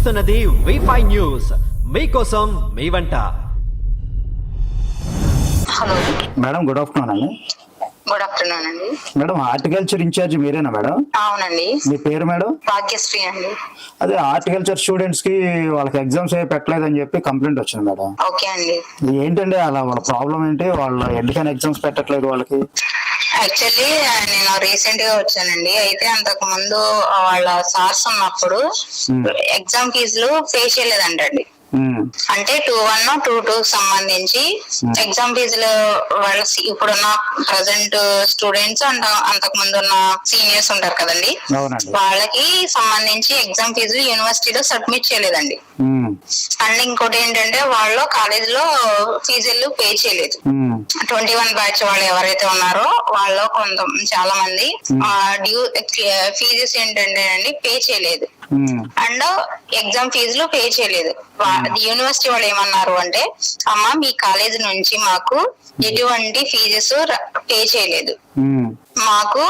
చూస్తున్నది wifi news మీకోసం మీ వంట. హలో. మేడం గుడ్ ఆఫ్టర్నూన్ అండి. గుడ్ ఆఫ్టర్నూన్ అండి. మేడం హార్టికల్చర్ ఇన్ఛార్జ్ మీరేనా మేడం? అవునండి. మీ పేరు మేడం? భాగ్యశ్రీ అండి. అదే హార్టికల్చర్ స్టూడెంట్స్కి వాళ్ళకి ఎగ్జామ్స్ ఏ పెట్టలేదని చెప్పి కంప్లైంట్ వచ్చింది మేడం. ఓకే అండి. ఏంటండి అలా వాళ్ళ ప్రాబ్లం ఏంటి? వాళ్ళ ఎందుకని ఎగ్జామ్స్ పెట్టట్లేదు వాళ్ళకి? యాక్చువల్లీ నేను రీసెంట్గా వచ్చానండి అయితే అంతకు ముందు వాళ్ళ సార్స్ ఉన్నప్పుడు. ఎగ్జామ్ ఫీజులు పే చేయలేదంటండి అంటే టూ వన్ టూ టూ సంబంధించి. ఎగ్జామ్ ఫీజులు వాళ్ళ ఇప్పుడున్న ప్రజెంట్ స్టూడెంట్స్ అండ్ అంతకు ముందు ఉన్న సీనియర్స్ ఉంటారు కదండి. వాళ్ళకి సంబంధించి ఎగ్జామ్ ఫీజులు యూనివర్సిటీలో సబ్మిట్ చేయలేదండి. అండ్ ఇంకోటి ఏంటంటే వాళ్ళు కాలేజ్లో ఫీజులు పే చేయలేదు. ట్వంటీ వన్ బ్యాచ్ వాళ్ళు ఎవరైతే ఉన్నారో వాళ్ళు కొంత చాలా మంది డ్యూ ఫీజెస్ ఏంటంటే అండి పే చేయలేదు. అండ్ ఎగ్జామ్ ఫీజులు పే చేయలేదు. వా- యూనివర్సిటీ వాళ్ళు ఏమన్నారు అంటే అమ్మ మీ కాలేజ్ నుంచి మాకు ఎటువంటి ఫీజెస్ పే చేయలేదు. ఉమ్, మాకు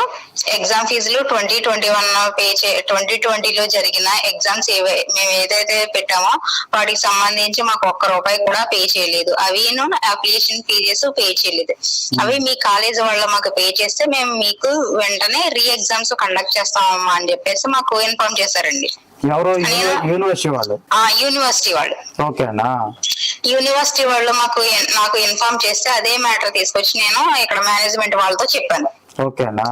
ఎగ్జామ్ ఫీజులు ట్వంటీ ట్వంటీ వన్ పే చే ట్వంటీ ట్వంటీలో జరిగిన ఎగ్జామ్స్ ఏవై మేము ఏదైతే పెట్టామో వాటికి సంబంధించి మాకు ఒక్క రూపాయి కూడా పే చేయలేదు. అవి అప్లికేషన్ ఫీజెస్ పే చేయలేదు. అవి మీ కాలేజ్ వాళ్ళు మాకు పే చేస్తే మేము మీకు వెంటనే రీ ఎగ్జామ్స్ కండక్ట్ చేస్తామమ్మా అని చెప్పేసి మాకు ఇన్ఫార్మ్ చేశారండి. ఎవరో? యూనివర్సిటీ వాళ్ళు? యూనివర్సిటీ వాళ్ళు. ఓకేనా యూనివర్సిటీ వాళ్ళు మాకు నాకు ఇన్ఫార్మ్ చేస్తే అదే మ్యాటర్ తీసుకొచ్చి నేను ఇక్కడ మేనేజ్మెంట్ వాళ్ళతో చెప్పాను. ఓకేనా?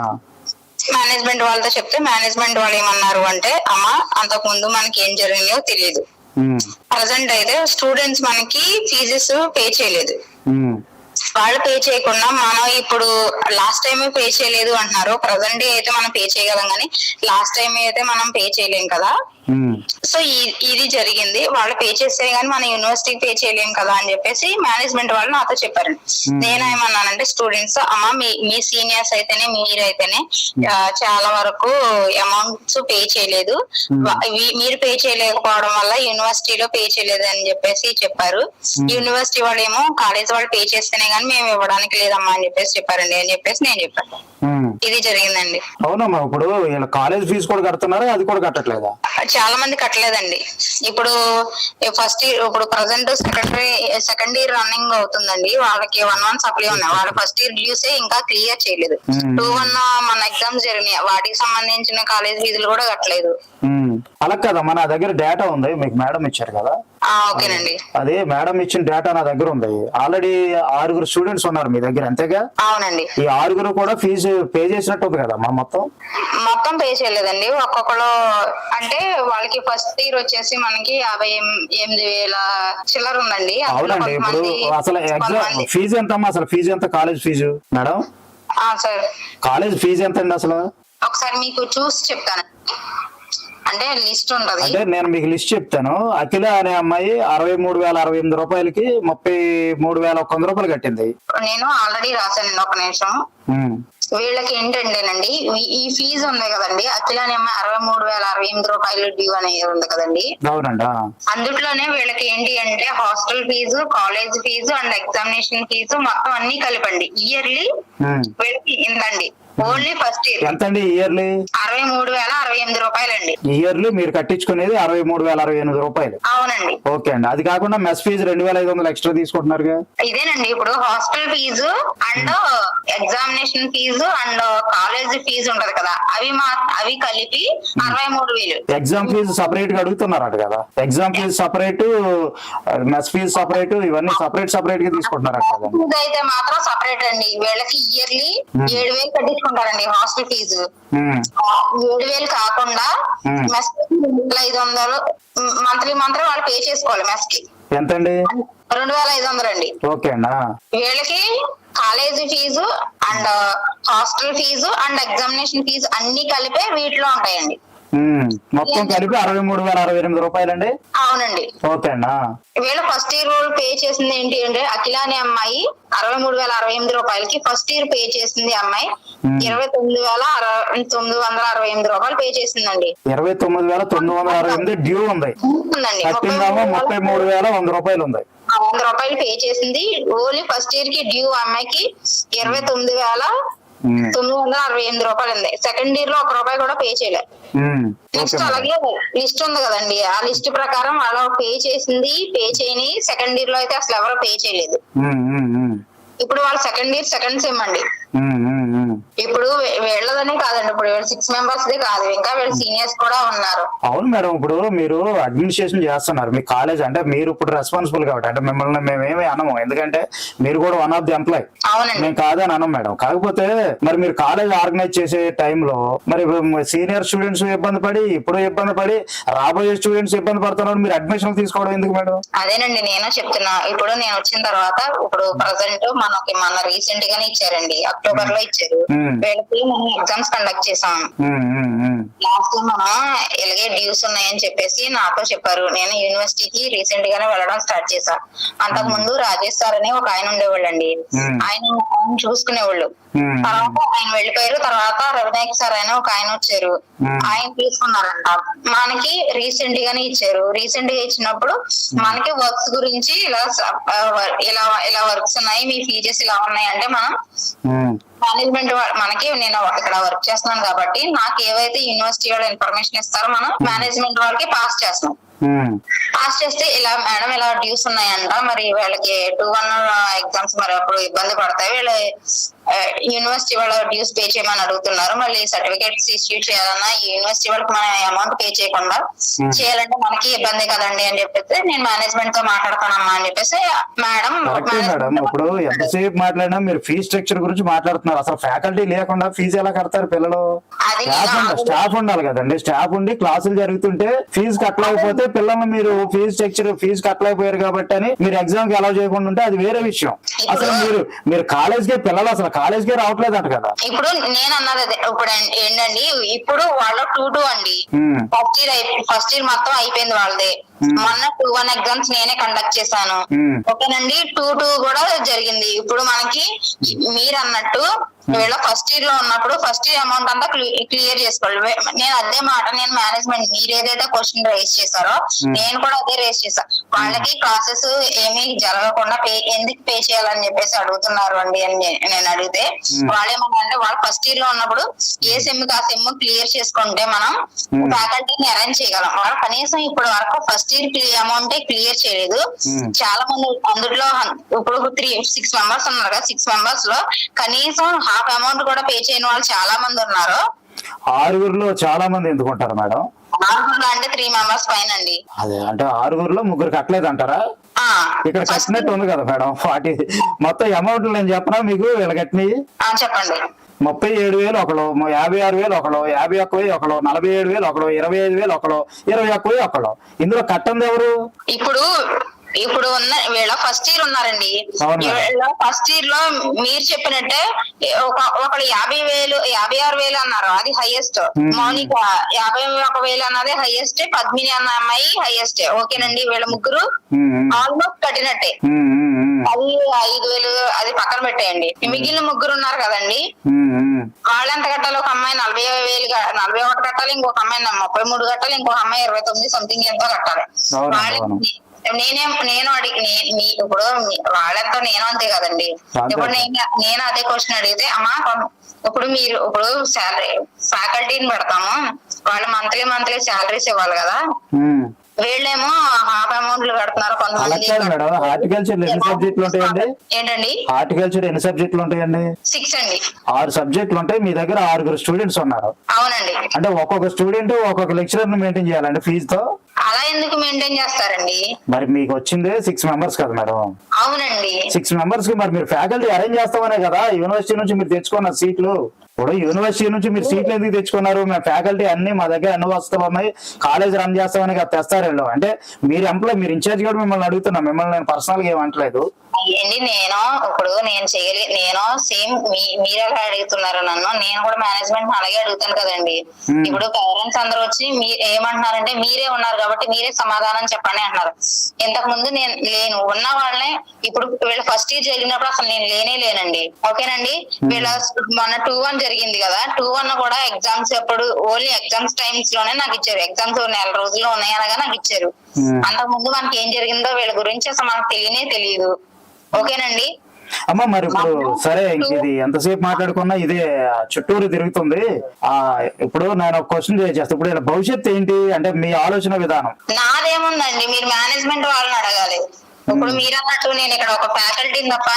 మేనేజ్మెంట్ వాళ్ళతో చెప్తే మేనేజ్మెంట్ వాళ్ళు ఏమన్నారు అంటే అమ్మ అంతకు ముందు మనకి ఏం జరిగినాయో తెలియదు. ప్రజెంట్ అయితే స్టూడెంట్స్ మనకి ఫీజెస్ పే చేయలేదు. వాళ్ళు పే చేయకుండా మనం ఇప్పుడు లాస్ట్ టైం పే చేయలేదు అంటున్నారు. ప్రజెంట్ అయితే మనం పే చేయగలం కానీ లాస్ట్ టైం అయితే మనం పే చేయలేం కదా సో ఇది జరిగింది. వాళ్ళు పే చేస్తే గానీ మన యూనివర్సిటీకి పే చేయలేం కదా అని చెప్పేసి మేనేజ్మెంట్ వాళ్ళు నాతో చెప్పారండి నేను ఏమన్నానంటే స్టూడెంట్స్ అమ్మ మీ మీ సీనియర్స్ అయితేనే మీరైతేనే చాలా వరకు అమౌంట్స్ పే చేయలేదు. మీరు పే చేయలేకపోవడం వల్ల యూనివర్సిటీలో పే చేయలేదు అని చెప్పేసి చెప్పారు. యూనివర్సిటీ వాళ్ళు ఏమో కాలేజ్ వాళ్ళు పే చేస్తేనే గానీ మేము ఇవ్వడానికి లేదమ్మా అని చెప్పేసి చెప్పారండి అని చెప్పేసి నేను చెప్పాను. ఇది జరిగిందండి. అవునమ్మా ఇప్పుడు కాలేజ్ ఫీజు కూడా కడుతున్నారా? అది కూడా కట్టట్లేదా? చాలా మంది కట్టలేదండి. ఇప్పుడు ఫస్ట్ ఇయర్ ఇప్పుడు present secondary second year running అవుతుందండి. వాళ్ళకి వన్ వన్ సప్లై ఉన్నాయి. వాళ్ళ ఫస్ట్ ఇయర్ డ్యూస్ ఇంకా క్లియర్ చేయలేదు. టూ వన్ మన ఎగ్జామ్స్ జరిగినాయి. వాటికి సంబంధించిన కాలేజ్ ఫీజులు కూడా కట్టలేదు. అలా కదమ్మా నా దగ్గర డేటా ఉంది. మీకు మేడం ఇచ్చారు కదా. అదే మేడం ఇచ్చిన డేటా నా దగ్గర ఉంది. ఆల్రెడీ ఆరుగురు స్టూడెంట్స్ ఉన్నారు మీ దగ్గర అంతేగా? అవునండి. ఈ ఆరుగురు కూడా ఫీజు పే చేసినట్టు ఉంది కదా మా మొత్తం? మొత్తం పే చేయలేదండి. ఒక్కొక్కరు అంటే వాళ్ళకి ఫస్ట్ ఇయర్ వచ్చేసి మనకి యాభై ఎనిమిది వేల చిల్లర ఉందండి. అవునండి ఇప్పుడు అసలు ఎగ్జామ్ ఫీజు ఎంత అమ్మా అసలు? ఫీజు ఎంత? College fee madam college fee ఎంత అండి అసలు? ఒకసారి మీకు చూసి చెప్తాను అంటే లిస్ట్ ఉంటది. అంటే నేను మీకు లిస్ట్ చెప్తాను. అఖిల అనే అమ్మాయి అరవై మూడు వేల అరవై ఎనిమిది రూపాయలకి ముప్పై మూడు వేల ఒక వంద రూపాయలు కట్టింది. నేను ఆల్రెడీ రాశానండి ఒక నిమిషం. వీళ్ళకి ఏంటంటేనండి ఈ- ఈ ఫీజు ఉంది కదండి అఖిలాని అమ్మాయి అరవై మూడు వేల అరవై ఎనిమిది రూపాయలు డ్యూ అనేది ఉంది కదండి. అవునండి ఆ. అందులోనే వీళ్ళకి ఏంటి అంటే hostel fee college fee and examination fee మొత్తం అన్ని కలిపండి. ఇయర్లీ. వీళ్ళకి ఇంతండి. Only first year. ఎంత అండి ఇయర్లీ? అరవై మూడు వేల అరవై ఎనిమిది రూపాయలండి. ఇయర్లీ మీరు కట్టించుకునేది అరవై మూడు వేల అరవై ఎనిమిది రూపాయలు. అవునండి. ఓకే అండి. అది కాకుండా మెస్ ఫీజు రెండు వేల ఐదు వందలు ఎక్స్ట్రా తీసుకుంటున్నారుగా? ఇదేనండి. ఇప్పుడు hostel fee and examination fee and college fee ఉంటది కదా. అవి మా అవి కలిపి అరవై మూడు వేలు. ఎగ్జామ్ ఫీజు సపరేట్గా అడుగుతున్నారట కదా. Exam fee separate mess fee separate ఇవన్నీ సపరేట్ సపరేట్గా తీసుకుంటున్నారట కదా. అయితే మాత్రం సపరేట్ అండి. వీళ్ళకి ఇయర్లీ ఏడు వేలు కట్టించుకుంటారండి హాస్టల్ ఫీజు. ఏడు వేలు కాకుండా. మెస్ ఐదు వందలు మంత్లీ మంత్లీ వాళ్ళు పే చేసుకోవాలి మెస్కి ఎంతండి? రెండు వేల ఐదు వందలు అండి. వీళ్ళకి college fee and hostel fee and examination fee అన్ని కలిపే వీటిలో ఉంటాయండి. మొత్తం కలిపి అరవై మూడు వేల అరవై ఎనిమిది రూపాయలండి? అవునండి. ఓకే అండి ఆ. వీళ్ళు ఫస్ట్ ఇయర్ వాళ్ళు పే చేసింది ఏంటి అంటే అఖిల అనే అమ్మాయి అరవై మూడు వేల అరవై ఎనిమిది రూపాయలకి ఫస్ట్ ఇయర్ పే చేసింది అమ్మాయి. ఇరవై తొమ్మిది వేల అరవై తొమ్మిది వందల అరవై ఎనిమిది రూపాయలు పే చేసిందండి. ఇరవై తొమ్మిది వేల తొమ్మిది వందల అరవై ఎనిమిది డ్యూ ఉంది. ముప్పై కట్టిందేమో మూడు ముప్పై వేల మూడు వేల వంద రూపాయలు ఉంది. వంద రూపాయలు పే చేసింది. ఓన్లీ ఫస్ట్ ఇయర్కి డ్యూ అమ్మాయికి ఇరవై తొమ్మిది వేల తొమ్మిది వందల అరవై ఎనిమిది రూపాయలు ఉంది. సెకండ్ ఇయర్లో ఒక రూపాయి కూడా పే చేయలేదు నెక్స్ట్. అలాగే లిస్ట్ ఉంది కదండి. ఆ లిస్ట్ ప్రకారం వాళ్ళు పే చేసింది పే చేయని సెకండ్ ఇయర్లో అయితే అసలు ఎవరు పే చేయలేదు. ఇప్పుడు వాళ్ళు సెకండ్ ఇయర్ సెకండ్ సెమ్ అండి. ఇప్పుడు వీళ్ళదనే కాదండి. ఇప్పుడు సిక్స్ మెంబర్స్ కాదు. ఇంకా వీళ్ళ సీనియర్స్ కూడా ఉన్నారు. అవును మేడం ఇప్పుడు మీరు అడ్మినిస్ట్రేషన్ చేస్తున్నారు. మీ కాలేజ్ అంటే మీరు ఇప్పుడు రెస్పాన్సిబుల్ కాబట్టి. అంటే మిమ్మల్ని మేమేమి అనము. ఎందుకంటే మీరు కూడా వన్ ఆఫ్ ది ఎంప్లాయ్ అవునండి. మేము కాదని అనం మేడం. కాకపోతే మరి మీరు కాలేజ్ ఆర్గనైజ్ చేసే టైంలో మరి సీనియర్ స్టూడెంట్స్ ఇబ్బంది పడి ఇప్పుడు ఇబ్బంది పడి రాబోయే స్టూడెంట్స్ ఇబ్బంది పడుతున్నారు. మీరు అడ్మిషన్ తీసుకోవడం ఎందుకు మేడం? అదేనండి. నేను చెప్తున్నా. ఇప్పుడు నేను వచ్చిన తర్వాత ఇప్పుడు ప్రజెంట్ మనకి మన రీసెంట్ గానే ఇచ్చారండి. అక్టోబర్లో ఇచ్చారు. Hmm. వీళ్ళకి మనం ఎగ్జామ్స్ కండక్ట్ చేసాం. లాస్ట్ టైం మనం ఇలాగే డ్యూస్ ఉన్నాయని చెప్పేసి నాతో చెప్పారు. నేను యూనివర్సిటీకి రీసెంట్ గానే వెళ్ళడం స్టార్ట్ చేశా. అంతకు ముందు రాజేష్ సార్ అని ఒక ఆయన ఉండేవాళ్ళండి. Hmm. ఆయన చూసుకునేవాళ్ళు. తర్వాత ఆయన వెళ్ళిపోయారు. తర్వాత రవినాయక్ సార్ అని ఒక ఆయన వచ్చారు. Hmm. ఆయన తీసుకున్నారంట. మనకి రీసెంట్ గానే ఇచ్చారు. రీసెంట్గా ఇచ్చినప్పుడు మనకి వర్క్స్ గురించి ఇలా ఇలా ఇలా వర్క్స్ ఉన్నాయి. మీ ఫీజెస్ ఇలా ఉన్నాయి అంటే మనం మేనేజ్మెంట్ మనకి నేను ఇక్కడ వర్క్ చేస్తున్నాను కాబట్టి నాకు ఏవైతే యూనివర్సిటీ వాళ్ళు ఇన్ఫర్మేషన్ ఇస్తారో మనం మేనేజ్మెంట్ వాళ్ళకి పాస్ చేస్తాం. పాస్ చేస్తే ఇలా మేడం ఇలా డ్యూస్ ఉన్నాయంట. మరి వీళ్ళకి టూ వన్ ఎగ్జామ్స్ మరి అప్పుడు ఇబ్బంది పడతాయి. వీళ్ళ యూనివర్సిటీ వాళ్ళ డ్యూస్ పే చేయమని అడుగుతున్నారు. మళ్ళీ సర్టిఫికేట్స్ ఇష్యూ చేయాలన్నా యూనివర్సిటీ వాళ్ళకి మనం అమౌంట్ పే చేయకుండా Hmm. చేయాలంటే మనకి ఇబ్బంది కదండి అని చెప్పేసి నేను మేనేజ్మెంట్తో మాట్లాడతానమ్మా అని చెప్పేసి మేడం మేడం. ఇప్పుడు ఎంతసేపు మాట్లాడినా మీరు ఫీ స్ట్రక్చర్ గురించి మాట్లాడుతున్నారు. అసలు ఫ్యాకల్టీ లేకుండా ఫీజు ఎలా కడతారు పిల్లలు? స్టాఫ్ ఉండాలి కదండి. స్టాఫ్ ఉండి క్లాసులు జరుగుతుంటే ఫీజు కట్టలేకపోతే పిల్లల్ని మీరు ఫీజు స్ట్రక్చర్ ఫీజు కట్టలేకపోయారు కాబట్టి అని మీరు ఎగ్జామ్కి అలౌ చేయకుండా ఉంటే అది వేరే విషయం. అసలు మీరు మీరు కాలేజ్ కే పిల్లలు అసలు కాలేజ్ కే రావట్లేదంట కదా. ఇప్పుడు నేను అన్నది ఇప్పుడు ఏంటండి ఇప్పుడు వాళ్ళ టూ టూ అండి. ఫస్ట్ ఇయర్ ఫస్ట్ ఇయర్ మొత్తం అయిపోయింది వాళ్ళది. మొన్న టూ వన్ ఎగ్జామ్స్ నేనే కండక్ట్ చేశాను. ఉమ్, ఓకేనండి? టూ టూ కూడా జరిగింది. ఇప్పుడు మనకి మీరు అన్నట్టు వీళ్ళ ఫస్ట్ ఇయర్లో ఉన్నప్పుడు ఫస్ట్ ఇయర్ అమౌంట్ అంతా క్లియర్ చేసుకోవాలి. నేను అదే మాట నేను మేనేజ్మెంట్ మీరు ఏదైతే క్వశ్చన్ రేస్ చేశారో Hmm. నేను కూడా అదే రేస్ చేశా. వాళ్ళకి క్లాసెస్ ఏమీ జరగకుండా పే ఎందుకు పే చేయాలని చెప్పేసి అడుగుతున్నారు అండి అని నేను అడిగితే Hmm. వాళ్ళేమన్నా అంటే వాళ్ళు ఫస్ట్ ఇయర్లో ఉన్నప్పుడు ఏ సెమ్కి ఆ సెమ్ క్లియర్ చేసుకుంటే మనం Hmm. ఫ్యాకల్టీని అరేంజ్ చేయగలం. వాళ్ళు కనీసం ఇప్పటి వరకు ఫస్ట్ ఇయర్ అమౌంట్ క్లియర్ చేయలేదు. చాలా మంది అందులో ఇప్పుడు త్రీ సిక్స్ మెంబర్స్ ఉన్నారు కదా సిక్స్ మెంబర్స్లో కనీసం హాఫ్ అమౌంట్ కూడా పే చేయని వాళ్ళు చాలా మంది ఉన్నారు. ఆరుగురిలో చాలా మంది ఎందుకుంటారు మేడం? ఆరుగురు అంటే త్రీ మెంబర్స్ పైన అండి అదే అంటే ఆరుగురిలో ముగ్గురు కట్టలేదు అంటారా ఆ, ఇక్కడ కట్టినట్టు ఉంది కదా మేడం వాటి మొత్తం అమౌంట్ నేను చెప్పనా మీకు వీళ్ళు కట్టినవి? చెప్పండి. ముప్పై ఏడు వేలు ఒకడు యాభై ఆరు వేలు ఒకడు యాభై ఒక్క వెయ్యి ఒకడు నలభై ఏడు వేలు ఒకడు ఇరవై ఐదు వేలు ఒకడు ఇరవై ఒక్క వెయ్యి ఒకడు ఇందులో కట్టంది ఎవరు? ఇప్పుడు ఇప్పుడు ఉన్న వీళ్ళ ఫస్ట్ ఇయర్ ఉన్నారండి. వీళ్ళ ఫస్ట్ ఇయర్లో మీరు చెప్పినట్టే ఒక ఒకళ్ళు యాభై వేలు యాభై ఆరు వేలు అన్నారు. అది హైయెస్ట్. మౌనిక యాభై ఒక వేలు అన్నది హైయెస్ట్ పద్మిని అన్న అమ్మాయి హైయెస్ట్ ఓకేనండి వీళ్ళ ముగ్గురు? ఆల్మోస్ట్ కట్టినట్టే. అది ఐదు వేలు అది పక్కన పెట్టేయండి. మిగిలిన ముగ్గురు ఉన్నారు కదండి. ఉమ్, ఉమ్. వాళ్ళు ఎంత కట్టాలి ఒక అమ్మాయి నలభై వేలు నలభై ఒకటి కట్టాలి ఇంకొక అమ్మాయి ముప్పై మూడు కట్టాలి ఇంకొక అమ్మాయి ఇరవై తొమ్మిది సంథింగ్ ఎంతో కట్టాలి. నేనేం నేను అడిగి ఇప్పుడు వాళ్ళంతా నేను అంతే కదండి. ఇప్పుడు నేను నేను అదే క్వశ్చన్ అడిగితే అమ్మా ఇప్పుడు మీరు ఇప్పుడు శాలరీ ఫ్యాకల్టీని పెడతాము వాళ్ళు మంత్లీ మంత్లీ శాలరీస్ ఇవ్వాలి కదా. వీళ్ళేమో హాఫ్ అమౌంట్లు కడుతున్నారు కొంతమంది. మేడం హార్టికల్చర్ ఎన్ని సబ్జెక్టులు ఉంటాయండి? ఏంటండి? హార్టికల్చర్ ఎన్ని సబ్జెక్టులు ఉంటాయండి? సిక్స్ అండి. ఆరు సబ్జెక్టులు ఉంటాయి మీ దగ్గర ఆరుగురు స్టూడెంట్స్ ఉన్నారు. అవునండి. అంటే ఒక్కొక్క స్టూడెంట్ ఒక్కొక్క లెక్చరర్ని మెయింటైన్ చేయాలండి ఫీజుతో? అలా ఎందుకు మెయింటైన్ చేస్తారండి? మరి మీకు వచ్చిందే సిక్స్ మెంబర్స్ కదా మేడం? అవునండి. సిక్స్ మెంబర్స్కి మరి మీరు ఫ్యాకల్టీ అరేంజ్ చేస్తామనే కదా యూనివర్సిటీ నుంచి మీరు తెచ్చుకున్న సీట్లు. ఇప్పుడు యూనివర్సిటీ నుంచి మీరు సీట్లు ఎందుకు తెచ్చుకున్నారు? మేము ఫ్యాకల్టీ అన్ని మా దగ్గర అన్ని వస్తామని కాలేజ్ రన్ చేస్తామని తెస్తారు అంటే మీరు ఎంప్లాయ్ మీరు ఇన్ఛార్జ్ కూడా మిమ్మల్ని అడుగుతున్నా. మిమ్మల్ని నేను పర్సనల్గా ఏమంటలేదు అయ్యండి నేను ఇప్పుడు నేను చేయలే నేను సేమ్ మీరు ఎలా అడుగుతున్నారు నన్ను. నేను కూడా మేనేజ్మెంట్ అలాగే అడుగుతాను కదండి. ఇప్పుడు పేరెంట్స్ అందరూ వచ్చి మీ ఏమంటున్నారంటే మీరే ఉన్నారు కాబట్టి మీరే సమాధానం చెప్పండి అంటున్నారు. ఇంతకు ముందు నేను లేను. ఉన్న వాళ్ళనే ఇప్పుడు వీళ్ళ ఫస్ట్ ఇయర్ జరిగినప్పుడు అసలు నేను లేనే లేనండి. ఓకేనండి? వీళ్ళ మన టూ వన్ జరిగింది కదా. టూ వన్ కూడా ఎగ్జామ్స్ అప్పుడు ఓన్లీ ఎగ్జామ్స్ టైమ్స్లోనే నాకు ఇచ్చారు. ఎగ్జామ్స్ నెల రోజుల్లో ఉన్నాయి అనగా నాకు ఇచ్చారు. అంతకు ముందు మనకి ఏం జరిగిందో వీళ్ళ గురించి అసలు మనకు తెలియనే తెలియదు. ఓకేనండి. అమ్మ మరి ఇప్పుడు సరే ఇది ఎంతసేపు మాట్లాడుకున్నా ఇదే చుట్టూరు తిరుగుతుంది. ఆ ఇప్పుడు నేను ఒక క్వశ్చన్ చేస్తాను ఇప్పుడు ఇలా భవిష్యత్తు ఏంటి? అంటే మీ ఆలోచన విధానం. నాదేముందండి? మీరు మేనేజ్మెంట్ వాళ్ళని అడగాలి. ఇప్పుడు మీరు అన్నట్టు నేను ఇక్కడ ఒక ఫ్యాకల్టీ తప్ప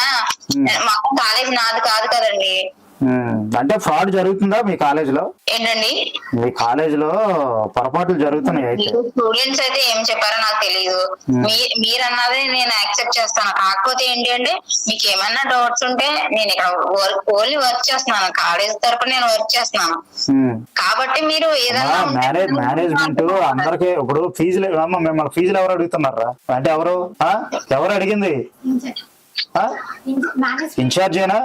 మొత్తం కాలేజ్ నాది కాదు కదండి. అంటే ఫ్రాడ్ జరుగుతుందా మీ కాలేజీలో? ఏంటండి? మీ కాలేజీలో పొరపాట్లు జరుగుతున్నాయి అయితే. స్టూడెంట్స్ అయితే ఏం చెప్పారో నాకు తెలియదు మీరు అన్నది నేను యాక్సెప్ట్ చేస్తాను. కాకపోతే ఏంటి అంటే మీకు ఏమైనా డౌట్స్ ఉంటే నేను ఇక్కడ వర్క్ ఓన్లీ వర్క్ చేస్తున్నాను. కాలేజ్ తరపున నేను వర్క్ చేస్తున్నాను. కాబట్టి మీరు ఉంటే మేనేజ్ మేనేజ్మెంట్ అందరికి ఇప్పుడు ఫీజులు మిమ్మల్ని ఫీజులు ఎవరు అడుగుతున్నారా? అంటే ఎవరు? ఎవరు అడిగింది? ఇన్ఛార్జేనా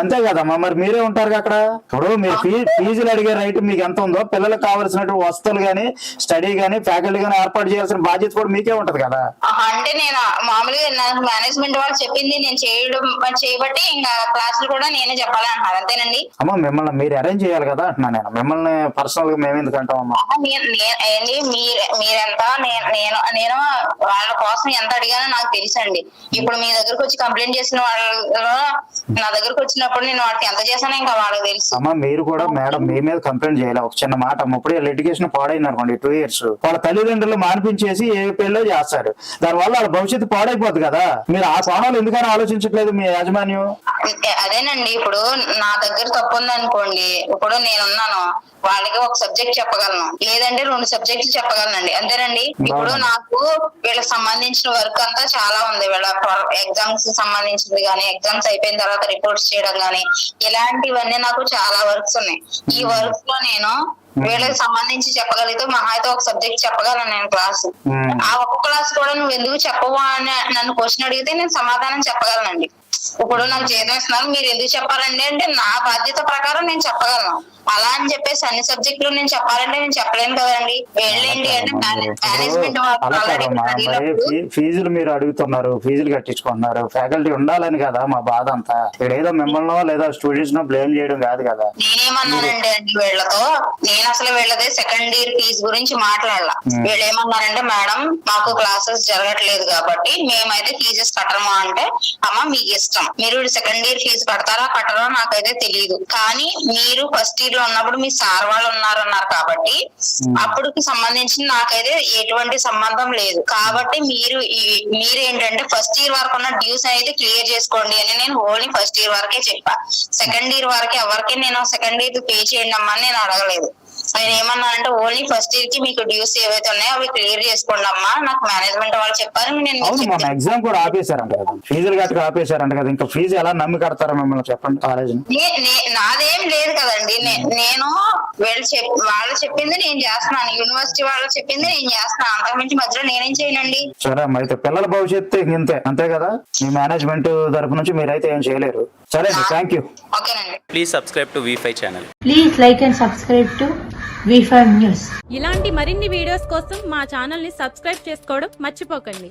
అంతే కదమ్మా మరి మీరే ఉంటారు అక్కడ? ఇప్పుడు మీరు ఫీజులు అడిగే రైట్ మీకు ఎంత ఉందో పిల్లలకు కావాల్సినటువంటి వస్తువులు గానీ స్టడీ గానీ ఫ్యాకల్టీ గానీ ఏర్పాటు చేయాల్సిన బాధ్యత కూడా మీకే ఉంటది కదా? అంటే నేను మామూలుగా నాకు మేనేజ్మెంట్ వాళ్ళు చెప్పింది నేను చేయడం చేయబట్టి ఇంకా క్లాసులు కూడా నేనే చెప్పాలి అంటున్నారు. అంతేనండి? అమ్మ మిమ్మల్ని మీరు అరేంజ్ చేయాలి కదా అంటున్నా నేను. మిమ్మల్ని పర్సనల్గా మేము ఎందుకు అంటామమ్మా? మీరెంత నేను నేను నేను వాళ్ళ కోసం ఎంత అడిగానో నాకు తెలుసండి. ఇప్పుడు మీ దగ్గరకు వచ్చి కంప్లైంట్ చేసిన వాళ్ళలో నా దగ్గరకు వచ్చినప్పుడు నేను వాళ్ళకి ఎంత చేశానో ఇంకా వాళ్ళకి తెలుసు. అమ్మ మీరు కూడా మేడం మీ మీద కంప్లైంట్ చేయాలి. ఒక చిన్న మాట అమ్మ ఇప్పుడు ఎడ్యుకేషన్ పాడైంది అనుకోండి టూ ఇయర్స్ వాళ్ళ తల్లిదండ్రులు మానిపించేసి ఏ పెళ్ళో చేస్తారు. దానివల్ల వాళ్ళ భవిష్యత్తు పాడైపోద్ది కదా. మీరు ఆ కోణాలు ఎందుకని ఆలోచించట్లేదు మీ యాజమాన్యం? అదేనండి ఇప్పుడు నా దగ్గర తప్పు ఉందనుకోండి ఇప్పుడు నేనున్నాను వాళ్ళకి ఒక సబ్జెక్ట్ చెప్పగలను. లేదంటే రెండు సబ్జెక్టులు చెప్పగలనండి. అంతేనండి ఇప్పుడు నాకు వీళ్ళకి సంబంధించిన వర్క్ అంతా చాలా ఉంది. వీళ్ళ ఎగ్జామ్స్ సంబంధించింది కానీ ఎగ్జామ్స్ అయిపోయిన తర్వాత రిపోర్ట్స్ చేయడం కానీ ఇలాంటివన్నీ నాకు చాలా వర్క్స్ ఉన్నాయి. ఈ వర్క్స్లో నేను వీళ్ళకి సంబంధించి చెప్పగలిగితే మహా అయితే ఒక సబ్జెక్ట్ చెప్పగలను నేను క్లాస్. ఆ ఒక్క క్లాస్ కూడా నువ్వు ఎందుకు చెప్పవు అని నన్ను క్వశ్చన్ అడిగితే నేను సమాధానం చెప్పగలనండి. ఇప్పుడు నాకు జీతం ఇస్తున్నారు మీరు ఎందుకు చెప్పాలండి అంటే నా బాధ్యత ప్రకారం నేను చెప్పగలను. అలా అని చెప్పేసి అన్ని సబ్జెక్టులు నేను చెప్పాలంటే నేను చెప్పలేను కదండి. వెళ్ళండి అంటే మేనేజ్మెంట్ ఫీజులు మీరు అడుగుతున్నారు ఫీజులు కట్టించుకుంటున్నారు ఫ్యాకల్టీ ఉండాలని కదా మా బాధ అంతా. ఇక్కడ ఏదో మిమ్మల్నో లేదా స్టూడెంట్స్ నో బ్లేమ్ చేయడం కాదు కదా. నేనేమన్నానంటే అండి వీళ్ళతో నేను అసలు వీళ్ళదే సెకండ్ ఇయర్ ఫీజు గురించి మాట్లాడాల. వీళ్ళు ఏమన్నారంటే మేడం మాకు క్లాసెస్ జరగట్లేదు కాబట్టి మేమైతే ఫీజెస్ కట్టము అంటే అమ్మ మీకు ఇష్టం మీరు సెకండ్ ఇయర్ ఫీజు కడతారా కట్టరా నాకైతే తెలియదు కానీ మీరు ఫస్ట్ ఇయర్లో ఉన్నప్పుడు మీ సార్ వాళ్ళు ఉన్నారన్నారు కాబట్టి అప్పుడుకి సంబంధించి నాకైతే ఎటువంటి సంబంధం లేదు. కాబట్టి మీరు ఈ- మీరేంటంటే ఫస్ట్ ఇయర్ వరకు ఉన్న డ్యూస్ అయితే క్లియర్ చేసుకోండి అని నేను ఓన్లీ ఫస్ట్ ఇయర్ వరకే చెప్పా. సెకండ్ ఇయర్ వరకే ఎవరికి నేను సెకండ్ ఇయర్ పే చేయండి అమ్మా అని నేను అడగలేదు. నేను ఏమన్నానంటే ఓన్లీ ఫస్ట్ ఇయర్కి మీకు డ్యూస్ ఏవైతే ఉన్నాయో అవి క్లియర్ చేసుకోండి అమ్మా. నాకు మేనేజ్మెంట్ వాళ్ళు చెప్పారు నేను అవును మొన్న. ఎగ్జామ్ కూడా ఆపేశారంట కదా. ఫీజులు కట్టి ఆపేశారంట కదా. ఇంకా ఫీజు ఎలా నమ్మి కడతారా మిమ్మల్ని చెప్పండి కాలేజ్ నాదేం లేదు కదండి. నేను వీళ్ళు చెప్ వాళ్ళు చెప్పింది నేను చేస్తున్నాను. యూనివర్సిటీ వాళ్ళు చెప్పింది నేను చేస్తున్నాను. అంతకుమించి మధ్యలో నేనేం చేయనండి. సరే అమ్మా అయితే పిల్లల భవిష్యత్తు ఇంతే అంతే కదా. మీ మేనేజ్మెంట్ తరపు నుంచి మీరైతే ఏం చేయలేరు. Please subscribe to V channel please like and subscribe V news ఇలాంటి మరిన్ని వీడియోస్ కోసం మా ఛానల్ని సబ్స్క్రైబ్ చేసుకోవడం మర్చిపోకండి.